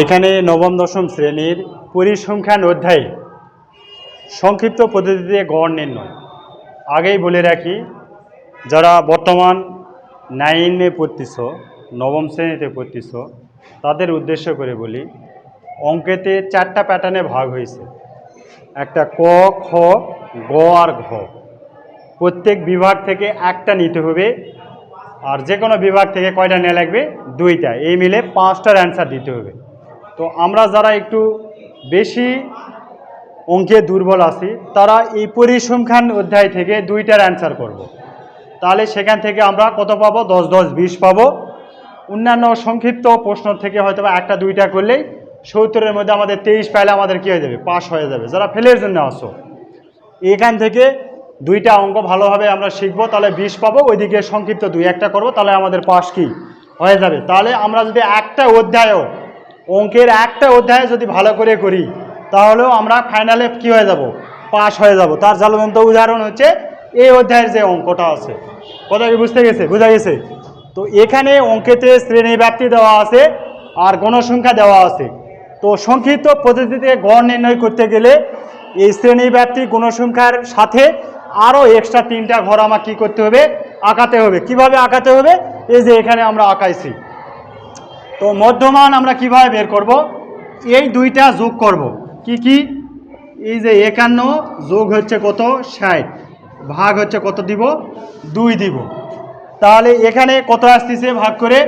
এখানে নবম, দশম শ্রেণির পরিসংখ্যান অধ্যায়ে সংক্ষিপ্ত পদ্ধতিতে গড় নির্ণয়। আগেই বলে রাখি, যারা বর্তমান নাইনে পড়তেছ, নবম শ্রেণীতে পড়তেছ, তাদের উদ্দেশ্য করে বলি, অঙ্কেতে চারটা প্যাটার্নে ভাগ হয়েছে। একটা ক, খ, গ আর ঘ। প্রত্যেক বিভাগ থেকে একটা নিতে হবে আর যে কোনো বিভাগ থেকে কয়টা নেওয়া লাগবে? দুইটা। এই মিলে পাঁচটার অ্যান্সার দিতে হবে। তো আমরা যারা একটু বেশি অঙ্কে দুর্বল আছি, তারা এই পরিসংখ্যান অধ্যায় থেকে দুইটার অ্যান্সার করব। তাহলে সেখান থেকে আমরা কত পাবো? দশ দশ, বিশ পাবো। অন্যান্য সংক্ষিপ্ত প্রশ্ন থেকে হয়তো বা একটা, দুইটা করলেই সত্তরের মধ্যে আমাদের তেইশ পাইলে আমাদের কী হয়ে যাবে? পাস হয়ে যাবে। যারা ফেলের জন্য আসো এখান থেকে দুইটা অঙ্ক ভালোভাবে আমরা শিখব, তাহলে বিশ পাবো, ওইদিকে সংক্ষিপ্ত দুই, একটা করব, তাহলে আমাদের পাস কি? হয়ে যাবে। তাহলে আমরা যদি একটা অধ্যায়ও, অঙ্কের একটা অধ্যায় যদি ভালো করে করি, তাহলেও আমরা ফাইনালে কি হয়ে যাব? পাস হয়ে যাব। তার জ্বলন্ত উদাহরণ হচ্ছে, এই অধ্যায়ের যে অঙ্কটা আছে। কথা কি বুঝতে গেছে? বোঝা গেছে? তো এখানে অঙ্কেতে শ্রেণি ব্যাপ্তি দেওয়া আছে, আর গণসংখ্যা দেওয়া আছে। তো সংক্ষিপ্ত পদ্ধতিতে গড় নির্ণয় করতে গেলে এই শ্রেণি ব্যাপ্তি গণসংখ্যার সাথে আরও এক্সট্রা তিনটা ঘর আমার কী করতে হবে? আঁকাতে হবে। কীভাবে আঁকাতে হবে? এই যে এখানে আমরা আঁকাইছি। তো মধ্যমান আমরা কীভাবে বের করব? এই দুইটা যোগ করব। কি কি? এই যে একান্ন যোগ হচ্ছে কত? ষাট। ভাগ হচ্ছে কত দিব? দুই দিব। তাহলে এখানে কত আসতেছে? ভাগ করে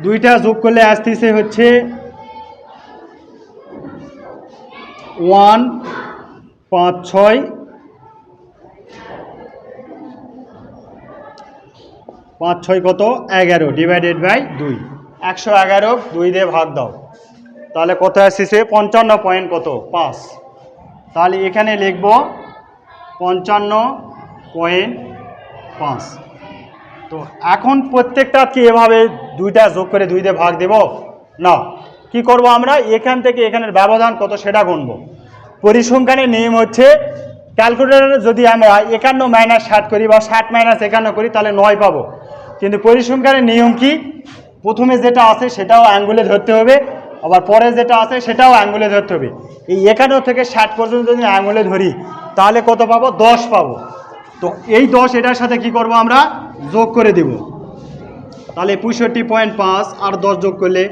দুইটা যোগ করলে আসতেছে হচ্ছে ওয়ান, পাঁচ, ছয় পাঁচ, ছয় কত? এগারো ডিভাইডেড বাই দুই। একশো এগারো, দুই দিয়ে ভাগ দাও। তাহলে কত আসছে? পঞ্চান্ন পয়েন্ট কত? পাঁচ। তাহলে এখানে লিখব পঞ্চান্ন পয়েন্ট পাঁচ। তো এখন প্রত্যেকটা কি এভাবে দুইটা যোগ করে দুই দিয়ে ভাগ দেব? না। কি করব আমরা? এখান থেকে এখানের ব্যবধান কত সেটা গুনবো। পরিসংখ্যানের নিয়ম হচ্ছে ক্যালকুলেটারে যদি আমরা একান্ন মাইনাস ষাট করি বা ষাট মাইনাস একান্ন করি, তাহলে নয় পাবো। কিন্তু পরিসংখ্যানের নিয়ম কি? প্রথমে যেটা আছে সেটাও আঙ্গুলে ধরতে হবে, আবার পরে যেটা আছে সেটাও আঙ্গুলে ধরতে হবে। এই একান্ন থেকে ষাট পর্যন্ত যদি আঙ্গুলে ধরি, তাহলে কত পাবো? দশ পাবো। তো এই দশ এটার সাথে কি করব আমরা? যোগ করে দেব। তাহলে পঁয়ষট্টি পয়েন্ট পাঁচ, আর দশ যোগ করলে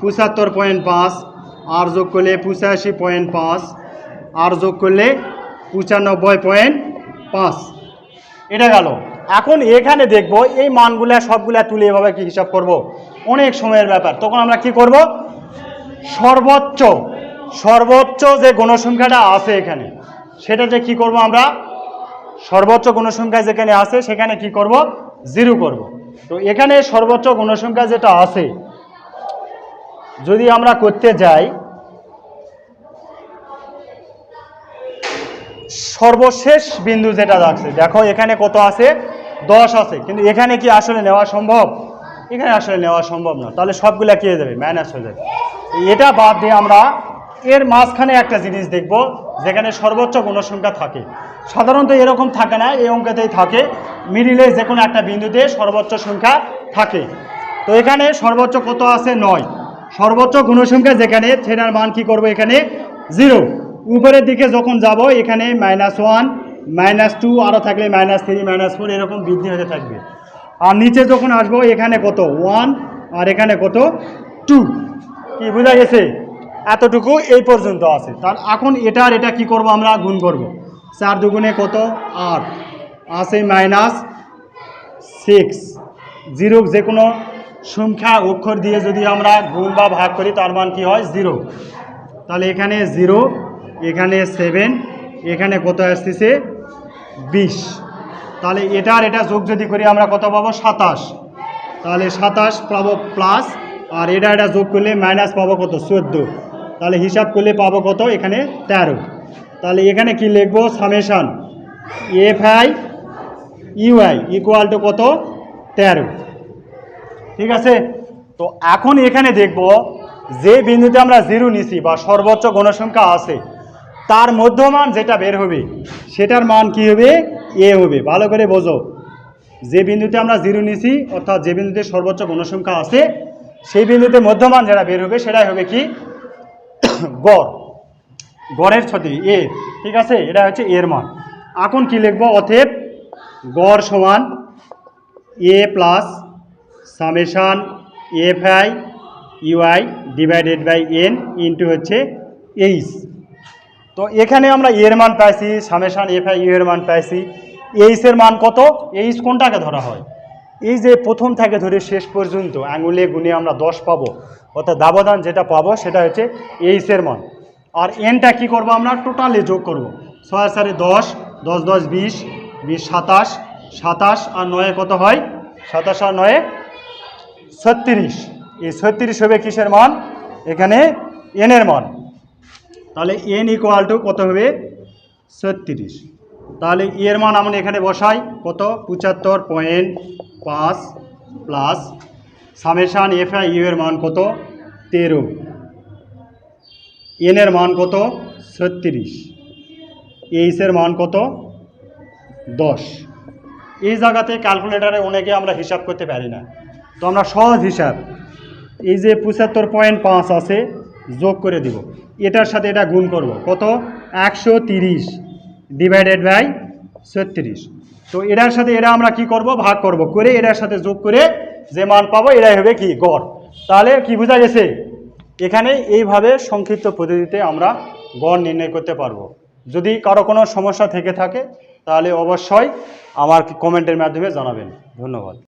পঁচাত্তর পয়েন্ট পাঁচ, আর যোগ করলে পঁচাশি পয়েন্ট পাঁচ, আর যোগ করলে পঁচানব্বই পয়েন্ট পাঁচ। এটা গেল। এখন এখানে দেখব, এই মানগুলা সবগুলা তুলে এভাবে কি হিসাব করব? অনেক সময়ের ব্যাপার। তখন আমরা কি করব? সর্বোচ্চ সর্বোচ্চ যে গণসংখ্যাটা আছে এখানে সেটা যে কি করব আমরা? সর্বোচ্চ গণসংখ্যা যেখানে আছে, সেখানে কি করব? জিরো করব। তো এখানে সর্বোচ্চ গণসংখ্যা যেটা আছে, যদি আমরা করতে যাই, সর্বশেষ বিন্দু যেটা যাচ্ছে দেখো এখানে কত আছে? দশ আছে, কিন্তু এখানে কি আসলে নেওয়া সম্ভব? এখানে আসলে নেওয়া সম্ভব না। তাহলে সবগুলা কি হয়ে যাবে মাইনাস হয়ে যাবে। এটা বাদ দিয়ে আমরা এর মাঝখানে একটা জিনিস দেখব, যেখানে সর্বোচ্চ গণসংখ্যা থাকে। সাধারণত এরকম থাকে না, এই অঙ্কেতেই থাকে। মিডিলে যে কোনো একটা বিন্দুতে সর্বোচ্চ সংখ্যা থাকে। তো এখানে সর্বোচ্চ কত আছে? নয়। সর্বোচ্চ গুণসংখ্যা যেখানে, সেটার মান কি করব এখানে? জিরো উপরের দিকে যখন যাব, এখানে মাইনাস ওয়ান মাইনাস টু আরও থাকলে মাইনাস থ্রি, মাইনাস ফোর, এরকম বৃদ্ধি হতে থাকবে। আর নিচে যখন আসব, এখানে কত? ওয়ান, আর এখানে কত? টু। কি বোঝা গেছে? এতটুকু এই পর্যন্ত আছে। তার এখন এটার এটা কি করব আমরা? গুণ করব। চার দুগুণে কত? আট। আছে মাইনাস সিক্স। জিরো যে কোনো সংখ্যা অক্ষর দিয়ে যদি আমরা গুণ বা ভাগ করি, তার মান কি হয়? জিরো। তাহলে এখানে জিরো, এখানে সেভেন, এখানে কত আসতেছে? বিশ। তাহলে এটার এটা যোগ যদি করি, আমরা কত পাবো? সাতাশ। তাহলে সাতাশ পাবো প্লাস আর এটা এটা যোগ করলে মাইনাস পাবো কত? চোদ্দ। তাহলে হিসাব করলে পাবো কত? এখানে তেরো। তাহলে এখানে কি লিখব? Summation F I UI equal to কত? তেরো। ঠিক আছে? তো এখন এখানে দেখব, যে বিন্দুতে আমরা জিরো নিছি বা সর্বোচ্চ গণসংখ্যা আছে তার মধ্যমান যেটা বের হবে, সেটার মান কি হবে? এ হবে। ভালো করে বোঝো। যে বিন্দুতে আমরা জিরো নিছি, অর্থাৎ যে বিন্দুতে সর্বোচ্চ গণসংখ্যা আছে, সেই বিন্দুতে মধ্যমান যেটা বের হবে, সেটাই হবে কি? গড়। গড়ের ছতি এ। ঠিক আছে? এটা হচ্ছে এর মান। এখন কি লিখব? অতএব গড় সমান A plus summation F I UI divided by N into হচ্ছে এইচ। তো এখানে আমরা এর মান পাইছি সামেশান এফ আই এর মান পাইছি। এইচের মান কত? এইচ কোনটাকে ধরা হয়? এই যে প্রথম থেকে ধরে শেষ পর্যন্ত আঙুলে গুনে আমরা দশ পাবো, অর্থাৎ ব্যবধান যেটা পাবো সেটা হচ্ছে এইচের মান। আর এনটা কি করব আমরা? টোটালি যোগ করব। ছয় সারে দশ দশ দশ, বিশ বিশ, সাতাশ সাতাশ আর নয়ে কত হয়? সাতাশ আর নয়ে, ছত্রিশ। এই ছত্রিশ হবে কিসের মান? এখানে এনের মান। তাহলে এন ইকুয়াল টু কত হবে? ছত্রিশ। তাহলে এর মান আমরা এখানে বসাই। কত? পঁচাত্তর পয়েন্ট পাঁচ plus summation F I U এর মান কত? তেরো। এনের মান কত? ছত্রিশ। এইচের মান কত? দশ। এই জায়গাতে ক্যালকুলেটারে অনেকে আমরা হিসাব করতে পারি না। তো আমরা সহজ হিসাব। এই যে পঁচাত্তর পয়েন্ট পাঁচ আছে, যোগ করে দিব। এটার সাথে এটা গুণ করব। কত? একশো তিরিশ ডিভাইডেড বাই ছত্রিশ। তো এটার সাথে এটা আমরা কি করব? ভাগ করব। করে এটার সাথে যোগ করে যে মান পাবো, এটাই হবে কি? গড়। তাহলে কি বোঝা গেছে? এখানে এইভাবে সংক্ষিপ্ত পদ্ধতিতে আমরা গড় নির্ণয় করতে পারব। যদি কারও কোনো সমস্যা থেকে থাকে, তাহলে অবশ্যই আমার কমেন্টের মাধ্যমে জানাবেন। ধন্যবাদ।